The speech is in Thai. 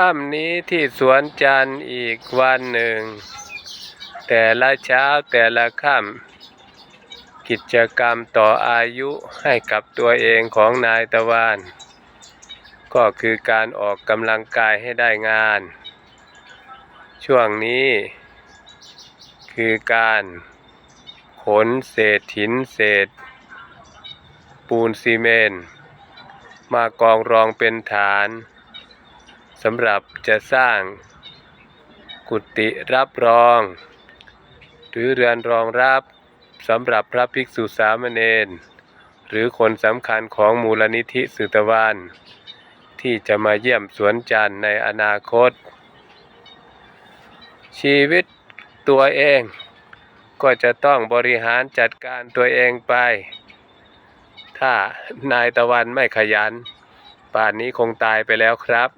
ค่ำนี้ที่สวนจันทร์อีกวันหนึ่ง แต่ละเช้าแต่ละค่ำกิจกรรมต่ออายุให้กับตัวเองของนายตะวัน ก็คือการออกกำลังกายให้ได้งาน ช่วงนี้ คือการขนเศษหินเศษ ปูนซีเมนต์มากองรองเป็นฐาน สำหรับจะสร้างกุฏิรับรอง หรือเรือนรองรับสำหรับพระภิกษุสามเณรหรือคนสำคัญของมูลนิธิสุตวันที่จะมาเยี่ยมสวนจันทร์ในอนาคต ชีวิตตัวเองก็จะต้องบริหารจัดการตัวเองไป ถ้านายตะวันไม่ขยัน ป่านนี้คงตายไปแล้วครับ